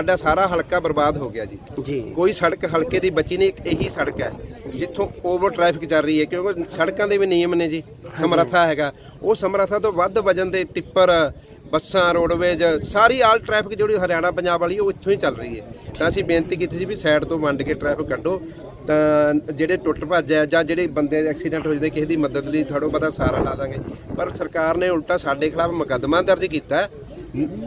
ਸਾਡਾ ਸਾਰਾ ਹਲਕਾ ਬਰਬਾਦ ਹੋ ਗਿਆ ਜੀ। ਜੀ। ਕੋਈ ਸੜਕ ਹਲਕੇ ਦੀ ਬਚੀ ਨਹੀਂ ਇੱਕ ਇਹੀ ਸੜਕ ਹੈ ਜਿੱਥੋਂ ਓਵਰ ਟ੍ਰੈਫਿਕ ਚੱਲ ਰਹੀ ਹੈ ਕਿਉਂਕਿ ਸੜਕਾਂ ਦੇ ਵੀ ਨਿਯਮ ਨੇ ਜੀ ਸਮਰੱਥਾ ਹੈਗਾ। ਉਹ ਸਮਰੱਥਾ ਤੋਂ ਵੱਧ ਵਜਨ ਦੇ ਟਿੱਪਰ ਬੱਸਾਂ ਰੋਡਵੇਜ ਸਾਰੀ ਆਲ ਟ੍ਰੈਫਿਕ ਜਿਹੜੀ ਹਰਿਆਣਾ ਪੰਜਾਬ ਵਾਲੀ ਉਹ ਇੱਥੋਂ ਹੀ ਚੱਲ ਰਹੀ ਹੈ। ਤਾਂ ਅਸੀਂ ਬੇਨਤੀ ਕੀਤੀ ਸੀ ਵੀ ਸਾਈਡ ਤੋਂ ਵੰਡ ਕੇ ਟ੍ਰੈਫਿਕ ਕੱਢੋ। ਤਾਂ ਜਿਹੜੇ ਟੁੱਟ ਭੱਜ ਹੈ ਜਾਂ ਜਿਹੜੇ ਬੰਦੇ ਦੇ ਐਕਸੀਡੈਂਟ ਹੋ ਜਾਂਦੇ ਕਿਸੇ ਦੀ ਮਦਦ ਲਈ ਥੋੜੋ ਪਤਾ ਸਾਰਾ ਲਾ ਦਾਂਗੇ। ਪਰ ਸਰਕਾਰ ਨੇ ਉਲਟਾ ਸਾਡੇ ਖਿਲਾਫ ਮੁਕੱਦਮਾ ਦਰਜ ਕੀਤਾ ਹੈ।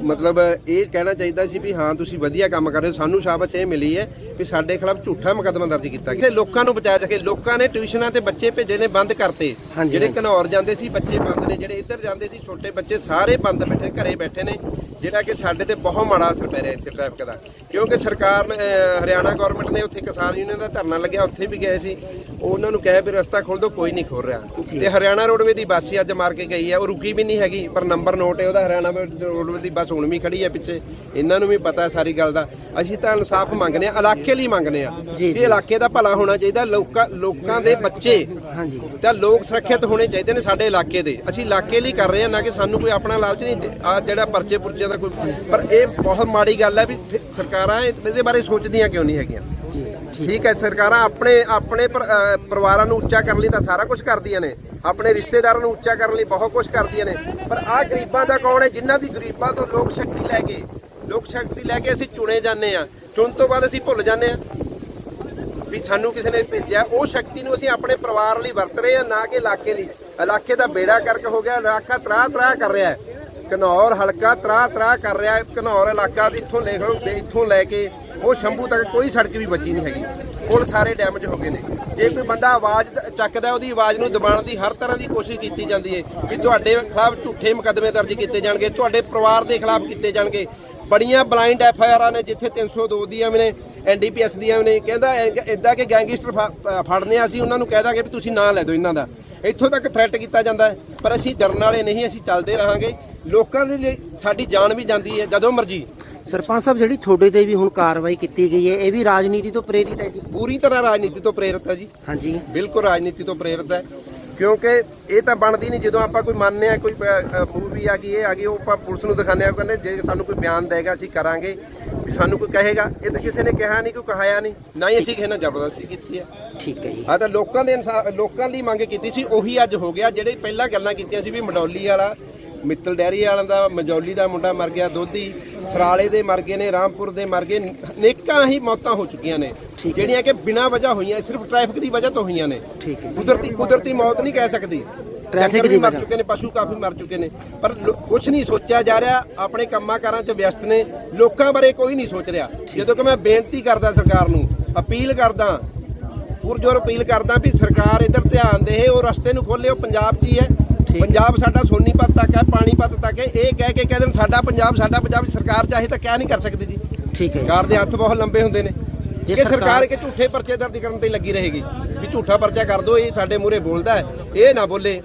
ਮਤਲਬ ਇਹ ਕਹਿਣਾ ਚਾਹੀਦਾ ਸੀ ਵੀ ਹਾਂ ਤੁਸੀਂ ਵਧੀਆ ਕੰਮ ਕਰ ਰਹੇ ਹੋ। ਸਾਨੂੰ ਸ਼ਾਬਾਸ਼ ਇਹ ਮਿਲੀ ਹੈ ਵੀ ਸਾਡੇ ਖਿਲਾਫ ਝੂਠਾ ਮੁਕੱਦਮਾ ਦਰਜ ਕੀਤਾ ਗਿਆ। ਲੋਕਾਂ ਨੂੰ ਬਚਾਇਆ ਸਕੇ। ਲੋਕਾਂ ਨੇ ਟਿਊਸ਼ਨਾਂ ਤੇ ਬੱਚੇ ਭੇਜੇ ਨੇ ਬੰਦ ਕਰਤੇ। ਜਿਹੜੇ। ਘਨੌਰ ਜਾਂਦੇ ਸੀ ਬੱਚੇ ਬੰਦ ਨੇ। ਜਿਹੜੇ ਇੱਧਰ ਜਾਂਦੇ ਸੀ ਛੋਟੇ ਬੱਚੇ ਸਾਰੇ ਬੰਦ ਬੈਠੇ ਘਰੇ ਬੈਠੇ ਨੇ। ਜਿਹੜਾ ਕਿ ਸਾਡੇ ਤੇ ਬਹੁਤ ਮਾੜਾ ਅਸਰ ਪੈ ਰਿਹਾ ਇੱਥੇ ਟ੍ਰੈਫਿਕ ਦਾ। ਕਿਉਂਕਿ ਸਰਕਾਰ ਨੇ ਹਰਿਆਣਾ ਗਵਰਨਮੈਂਟ ਨੇ ਉੱਥੇ ਕਿਸਾਨ ਯੂਨੀਅਨ ਦਾ ਧਰਨਾ ਲੱਗਿਆ ਉੱਥੇ ਵੀ ਗਏ ਸੀ। ਉਹਨਾਂ ਨੂੰ ਕਹੇ ਵੀ ਰਸਤਾ ਖੋਲ ਦਿਓ ਕੋਈ ਨਹੀਂ ਖੋਲ ਰਿਹਾ। ਤੇ ਹਰਿਆਣਾ ਰੋਡਵੇ ਦੀ ਬੱਸ ਹੀ ਅੱਜ ਮਾਰ ਕੇ ਗਈ ਹੈ ਉਹ ਰੁਕੀ ਵੀ ਨਹੀਂ ਹੈਗੀ ਪਰ ਨੰਬਰ ਨੋਟ ਹੈ ਉਹਦਾ ਹਰਿਆਣਾ ਰੋਡਵੇ ਦੀ ਬੱਸ ਹੁਣ ਵੀ ਖੜੀ ਹੈ ਪਿੱਛੇ। ਇਹਨਾਂ ਨੂੰ ਵੀ ਪਤਾ ਹੈ ਸਾਰੀ ਗੱਲ ਦਾ। ਅਸੀਂ ਤਾਂ ਇਨਸਾਫ ਮੰਗਨੇ ਆ ਇਲਾਕੇ ਲਈ ਮੰਗਨੇ ਆ ਇਹ ਇਲਾਕੇ ਦਾ ਭਲਾ ਹੋਣਾ ਚਾਹੀਦਾ ਲੋਕਾਂ ਲੋਕਾਂ ਦੇ ਬੱਚੇ। ਹਾਂਜੀ। ਤਾਂ ਲੋਕ ਸੁਰੱਖਿਅਤ ਹੋਣੇ ਚਾਹੀਦੇ ਨੇ ਸਾਡੇ ਇਲਾਕੇ ਦੇ। ਅਸੀਂ ਇਲਾਕੇ ਲਈ ਕਰ ਰਹੇ ਹਾਂ ਨਾ ਕਿ ਸਾਨੂੰ ਕੋਈ ਆਪਣਾ ਲਾਲਚ ਨਹੀਂ। ਆ ਜਿਹੜਾ ਪਰਚੇ ਪੁਰਚਿਆਂ ਦਾ ਕੋਈ ਪਰ ਇਹ ਬਹੁਤ ਮਾੜੀ ਗੱਲ ਹੈ ਵੀ ਸਰਕਾਰਾਂ ਇਹਦੇ ਬਾਰੇ ਸੋਚਦੀਆਂ ਕਿਉਂ ਨਹੀਂ ਹੈਗੀਆਂ? ਠੀਕ। ਹੈ ਸਰਕਾਰਾਂ ਆਪਣੇ ਆਪਣੇ ਪਰਿਵਾਰਾਂ ਨੂੰ ਉੱਚਾ ਕਰਨ ਲਈ ਤਾਂ ਸਾਰਾ ਕੁਝ ਕਰਦੀਆਂ ਨੇ। ਆਪਣੇ ਰਿਸ਼ਤੇਦਾਰਾਂ ਨੂੰ ਉੱਚਾ ਕਰਨ ਲਈ ਬਹੁਤ ਕੁਝ ਕਰਦੀਆਂ ਨੇ। ਪਰ ਆਹ ਗਰੀਬਾਂ ਦਾ ਕੌਣ ਹੈ? ਜਿਨ੍ਹਾਂ ਦੀ ਗਰੀਬਾਂ ਤੋਂ ਲੋਕ ਸ਼ਕਤੀ ਲੈ ਕੇ ਲੋਕ ਸ਼ਕਤੀ ਲੈ ਕੇ ਅਸੀਂ ਚੁਣੇ ਜਾਂਦੇ ਆ ਚੁਣ ਤੋਂ ਬਾਅਦ ਅਸੀਂ ਭੁੱਲ ਜਾਂਦੇ ਆ ਵੀ ਸਾਨੂੰ ਕਿਸੇ ਨੇ ਭੇਜਿਆ। ਉਹ ਸ਼ਕਤੀ ਨੂੰ ਅਸੀਂ ਆਪਣੇ ਪਰਿਵਾਰ ਲਈ ਵਰਤ ਰਹੇ ਹਾਂ ਨਾ ਕਿ ਇਲਾਕੇ ਲਈ। ਇਲਾਕੇ ਦਾ ਬੇੜਾ ਕਰਕ ਹੋ ਗਿਆ ਇਲਾਕਾ ਤਰਾ ਤਰਾ ਕਰ ਰਿਹਾ ਹੈ। ਘਨੌਰ ਹਲਕਾ ਤਰਾ ਤਰਾ ਕਰ ਰਿਹਾ ਹੈ। ਘਨੌਰ ਇਲਾਕਾ ਇੱਥੋਂ ਲੈ ਲਓ ਇੱਥੋਂ ਲੈ ਕੇ ਉਹ ਸ਼ੰਭੂ ਤੱਕ ਕੋਈ ਸੜਕ ਵੀ ਬਚੀ ਨਹੀਂ ਹੈਗੀ। ਪੁਲ ਸਾਰੇ ਡੈਮੇਜ ਹੋ ਗਏ ਨੇ। ਜੇ ਕੋਈ ਬੰਦਾ ਆਵਾਜ਼ ਚੱਕਦਾ, ਉਹਦੀ ਆਵਾਜ਼ ਨੂੰ ਦਬਾਉਣ ਦੀ ਹਰ ਤਰ੍ਹਾਂ ਦੀ ਕੋਸ਼ਿਸ਼ ਕੀਤੀ ਜਾਂਦੀ ਹੈ ਵੀ ਤੁਹਾਡੇ ਖਿਲਾਫ ਝੂਠੇ ਮੁਕੱਦਮੇ ਦਰਜ ਕੀਤੇ ਜਾਣਗੇ, ਤੁਹਾਡੇ ਪਰਿਵਾਰ ਦੇ ਖਿਲਾਫ ਕੀਤੇ ਜਾਣਗੇ। ਬੜੀਆਂ ਬਲਾਈਂਡ ਐਫ ਆਈ ਆਰਾਂ ਨੇ, ਜਿੱਥੇ 302 ਦੀਆਂ ਵੀ ਨੇ ਐਨਡੀਪੀਐਸ ਦੀਆਂ ਵੀ ਨੇ। ਕਹਿੰਦਾ ਇਦਾਂ ਕਿ ਗੈਂਗਸਟਰ ਫੜਨੇ ਆ, ਅਸੀਂ ਉਹਨਾਂ ਨੂੰ ਕਹਿ ਦਾਂਗੇ ਵੀ ਤੁਸੀਂ ਨਾਂ ਲੈ ਦਿਓ ਇਹਨਾਂ ਦਾ। ਇੱਥੋਂ ਤੱਕ ਥ੍ਰੈਟ ਕੀਤਾ ਜਾਂਦਾ ਪਰ ਅਸੀਂ ਡਰਨ ਵਾਲੇ ਨਹੀਂ, ਅਸੀਂ ਚੱਲਦੇ ਰਹਾਂਗੇ। ਲੋਕਾਂ ਦੇ ਲਈ ਸਾਡੀ ਜਾਨ ਵੀ ਜਾਂਦੀ ਹੈ ਜਦੋਂ ਮਰਜ਼ੀ। ਸਰਪੰਚ ਸਾਹਿਬ ਜਿਹੜੀ ਤੁਹਾਡੇ ਤੇ ਵੀ ਹੁਣ ਕਾਰਵਾਈ ਕੀਤੀ ਗਈ ਹੈ ਇਹ ਵੀ ਰਾਜਨੀਤੀ ਤੋਂ ਪ੍ਰੇਰਿਤ ਹੈ ਜੀ? ਪੂਰੀ ਤਰ੍ਹਾਂ ਰਾਜਨੀਤੀ ਤੋਂ ਪ੍ਰੇਰਿਤ ਹੈ ਜੀ। ਹਾਂਜੀ। ਬਿਲਕੁਲ ਰਾਜਨੀਤੀ ਤੋਂ ਪ੍ਰੇਰਿਤ ਹੈ। ਕਿਉਂਕਿ ਇਹ ਤਾਂ ਬਣਦੀ ਨਹੀਂ ਜਦੋਂ ਆਪਾਂ ਕੋਈ ਮੰਨਦੇ ਆ ਕੋਈ ਮੂਵੀ ਆ ਗਈ ਇਹ ਆ ਗਈ ਉਹ ਆਪਾਂ ਪੁਲਿਸ ਨੂੰ ਦਿਖਾਉਂਦੇ ਆ ਕਹਿੰਦੇ ਜੇ ਸਾਨੂੰ ਕੋਈ ਬਿਆਨ ਦੇਗਾ ਅਸੀਂ ਕਰਾਂਗੇ। ਵੀ ਸਾਨੂੰ ਕੋਈ ਕਹੇਗਾ ਇਹ ਤਾਂ ਕਿਸੇ ਨੇ ਕਿਹਾ ਨਹੀਂ ਕੋਈ ਕਹਾਇਆ ਨਹੀਂ ਨਾ ਹੀ ਅਸੀਂ ਕਿਸੇ ਨਾਲ ਜ਼ਬਰਦਸਤੀ ਕੀਤੀ ਹੈ। ਠੀਕ ਹੈ ਜੀ। ਆ ਤਾਂ ਲੋਕਾਂ ਦੇ ਲੋਕਾਂ ਲਈ ਮੰਗ ਕੀਤੀ ਸੀ ਉਹੀ ਅੱਜ ਹੋ ਗਿਆ ਜਿਹੜੇ ਪਹਿਲਾਂ ਗੱਲਾਂ ਕੀਤੀਆਂ ਸੀ ਵੀ ਮਡੌਲੀ ਵਾਲਾ ਮਿੱਤਲ ਡੈਰੀ ਵਾਲਾ ਦਾ ਮਜੌਲੀ ਦਾ ਮੁੰਡਾ ਮਰ ਗਿਆ ਦੋਧੀ ਸਰਾਲੇ ਦੇ ਮਰ ਗਏ ਨੇ ਰਾਮਪੁਰ ਦੇ ਮਰ ਗਏ ਨੇਕਾਂ ਹੀ ਮੌਤਾਂ ਹੋ ਚੁੱਕੀਆਂ ਨੇ। ਜਿਹੜੀਆਂ ਕਿ ਬਿਨਾਂ ਵਜ੍ਹਾ ਹੋਈਆਂ ਸਿਰਫ ਟ੍ਰੈਫਿਕ ਦੀ ਵਜ੍ਹਾ ਤੋਂ ਹੋਈਆਂ ਨੇ। ਠੀਕ ਹੈ। ਕੁਦਰਤੀ ਕੁਦਰਤੀ ਮੌਤ ਨਹੀਂ ਕਹਿ ਸਕਦੀ। ਟ੍ਰੈਫਿਕ ਵੀ ਮਰ। ਚੁੱਕੇ ਨੇ ਪਸ਼ੂ ਕਾਫੀ ਮਰ ਚੁੱਕੇ ਨੇ ਪਰ ਕੁਝ ਨਹੀਂ ਸੋਚਿਆ ਜਾ ਰਿਹਾ ਆਪਣੇ ਕੰਮਾਂ ਕਾਰਾਂ 'ਚ ਵਿਅਸਤ ਨੇ ਲੋਕਾਂ ਬਾਰੇ ਕੋਈ ਨਹੀਂ ਸੋਚ ਰਿਹਾ। ਜਦੋਂ ਕਿ ਮੈਂ ਬੇਨਤੀ ਕਰਦਾ ਸਰਕਾਰ ਨੂੰ ਅਪੀਲ ਕਰਦਾ ਪੁਰਜੋਰ ਅਪੀਲ ਕਰਦਾ ਵੀ ਸਰਕਾਰ ਇਧਰ ਧਿਆਨ ਦੇ ਉਹ ਰਸਤੇ ਨੂੰ ਖੋਲੇ ਉਹ ਪੰਜਾਬ 'ਚ ਹੀ ਹੈ। ਪੰਜਾਬ ਸਾਡਾ ਸੋਨੀਪਤ ਤੱਕ ਹੈ ਪਾਣੀਪਤ ਤੱਕ ਹੈ। ਇਹ ਕਹਿ ਕੇ ਕਹਿ ਦੇਣ ਸਾਡਾ ਪੰਜਾਬ ਸਾਡਾ ਪੰਜਾਬ ਸਰਕਾਰ ਚਾਹੇ ਤਾਂ ਕਹਿ ਨਹੀਂ ਕਰ ਸਕਦੀ ਜੀ। ਠੀਕ ਹੈ। ਸਰਕਾਰ ਦੇ ਹੱਥ ਬਹੁਤ ਲੰਬੇ ਹੁੰਦੇ ਨੇ। ਜੇ ਸਰਕਾਰ ਸਰਕਾਰ- ਕਿ ਝੂਠੇ ਪਰਚੇ ਦਰਜ ਕਰਨ ਤੇ ਲੱਗੀ ਰਹੇਗੀ। ਵੀ ਝੂਠਾ ਪਰਚਾ ਕਰ ਦਿਓ ਇਹ ਸਾਡੇ ਮੂਹਰੇ ਬੋਲਦਾ ਹੈ। ਇਹ ਨਾ ਬੋਲੇ।